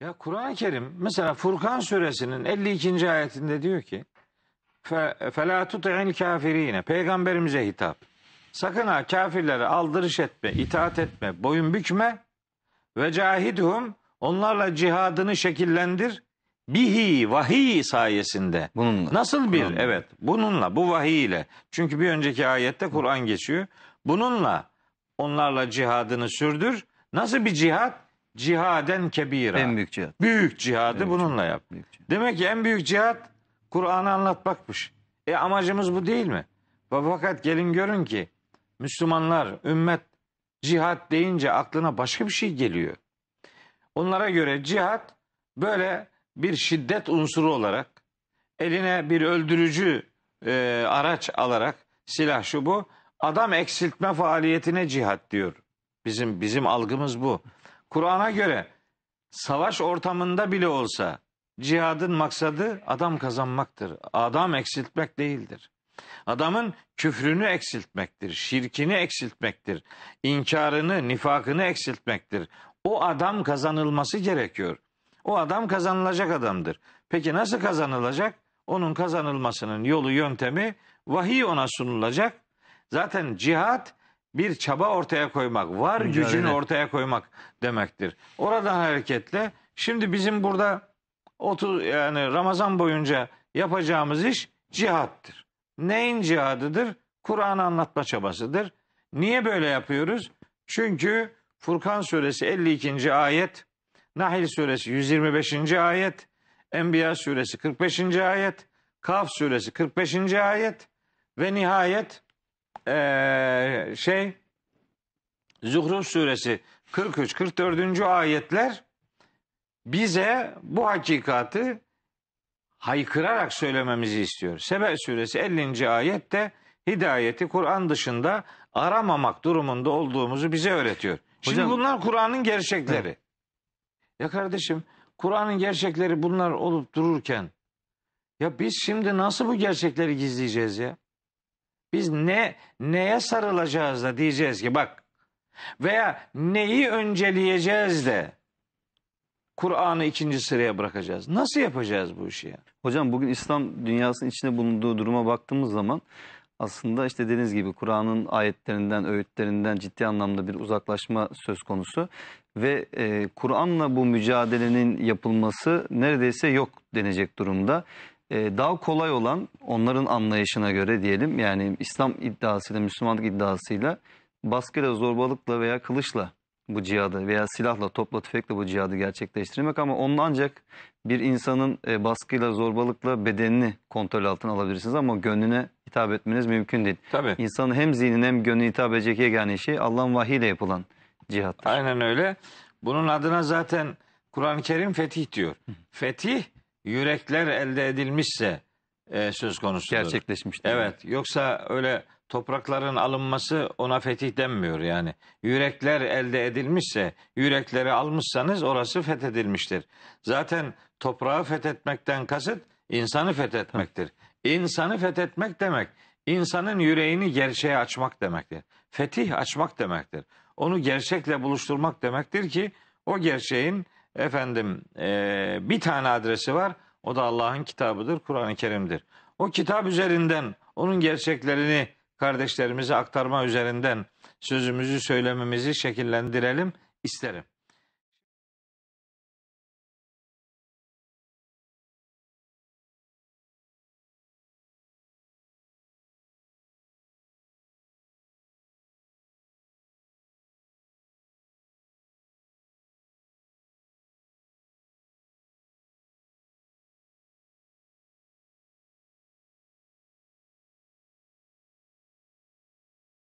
Ya Kur'an-ı Kerim mesela Furkan suresinin 52. ayetinde diyor ki فَلَا تُطِعِنْ kafirine Peygamberimize hitap. Sakın ha kafirlere aldırış etme, itaat etme, boyun bükme ve cahidhum onlarla cihadını şekillendir. Bihi vahiy sayesinde. Bununla. Nasıl bir? Kur'an'la. Evet. Bununla, bu vahiy ile. Çünkü bir önceki ayette Kur'an geçiyor. Bununla onlarla cihadını sürdür. Nasıl bir cihat? Cihaden kebira. En büyük cihat. Büyük cihadı Evet. bununla yap. Büyük cihat. Demek ki en büyük cihat Kur'an'ı anlatmakmış. E amacımız bu değil mi? Fakat gelin görün ki Müslümanlar, ümmet cihat deyince aklına başka bir şey geliyor. Onlara göre cihat böyle bir şiddet unsuru olarak eline bir öldürücü e, araç alarak silah şu bu adam eksiltme faaliyetine cihat diyor. Bizim bizim algımız bu. Kur'an'a göre savaş ortamında bile olsa cihadın maksadı adam kazanmaktır. Adam eksiltmek değildir. Adamın küfrünü eksiltmektir, şirkini eksiltmektir, inkarını, nifakını eksiltmektir. O adam kazanılması gerekiyor. O adam kazanılacak adamdır. Peki nasıl kazanılacak? Onun kazanılmasının yolu, yöntemi vahiy ona sunulacak. Zaten cihat bir çaba ortaya koymak, var Mücadele. gücünü ortaya koymak demektir. Oradan hareketle şimdi bizim burada 30 yani Ramazan boyunca yapacağımız iş cihattır. Neyin cihadıdır? Kur'an'ı anlatma çabasıdır. Niye böyle yapıyoruz? Çünkü Furkan suresi 52. ayet, Nahil suresi 125. ayet, Enbiya suresi 45. ayet, Kaf suresi 45. ayet ve nihayet eee, şey Zuhruf suresi 43 44. ayetler bize bu hakikati haykırarak söylememizi istiyor. Sebe suresi 50. ayette hidayeti Kur'an dışında aramamak durumunda olduğumuzu bize öğretiyor. Şimdi Hocam- bunlar Kur'an'ın gerçekleri. Ya kardeşim Kur'an'ın gerçekleri bunlar olup dururken ya biz şimdi nasıl bu gerçekleri gizleyeceğiz ya? Biz ne neye sarılacağız da diyeceğiz ki bak veya neyi önceleyeceğiz de Kur'an'ı ikinci sıraya bırakacağız. Nasıl yapacağız bu işi ya? Hocam bugün İslam dünyasının içinde bulunduğu duruma baktığımız zaman aslında işte dediğiniz gibi Kur'an'ın ayetlerinden, öğütlerinden ciddi anlamda bir uzaklaşma söz konusu. Ve e, Kur'an'la bu mücadelenin yapılması neredeyse yok denecek durumda. E, daha kolay olan onların anlayışına göre diyelim yani İslam iddiasıyla, Müslümanlık iddiasıyla baskıyla, zorbalıkla veya kılıçla bu cihadı veya silahla, topla, tüfekle bu cihadı gerçekleştirmek ama onun ancak bir insanın e, baskıyla, zorbalıkla bedenini kontrol altına alabilirsiniz ama gönlüne hitap etmeniz mümkün değil. Tabii. İnsanın hem zihnine hem gönlüne hitap edecek yegane şey Allah'ın vahiyle yapılan cihattır. Aynen öyle. Bunun adına zaten Kur'an-ı Kerim fetih diyor. Fetih yürekler elde edilmişse e, söz konusu. Gerçekleşmiştir. Evet. Yoksa öyle toprakların alınması ona fetih denmiyor yani. Yürekler elde edilmişse, yürekleri almışsanız orası fethedilmiştir. Zaten toprağı fethetmekten kasıt insanı fethetmektir. İnsanı fethetmek demek, insanın yüreğini gerçeğe açmak demektir. Fetih açmak demektir. Onu gerçekle buluşturmak demektir ki o gerçeğin efendim eee, bir tane adresi var. O da Allah'ın kitabıdır, Kur'an-ı Kerim'dir. O kitap üzerinden onun gerçeklerini kardeşlerimize aktarma üzerinden sözümüzü söylememizi şekillendirelim isterim.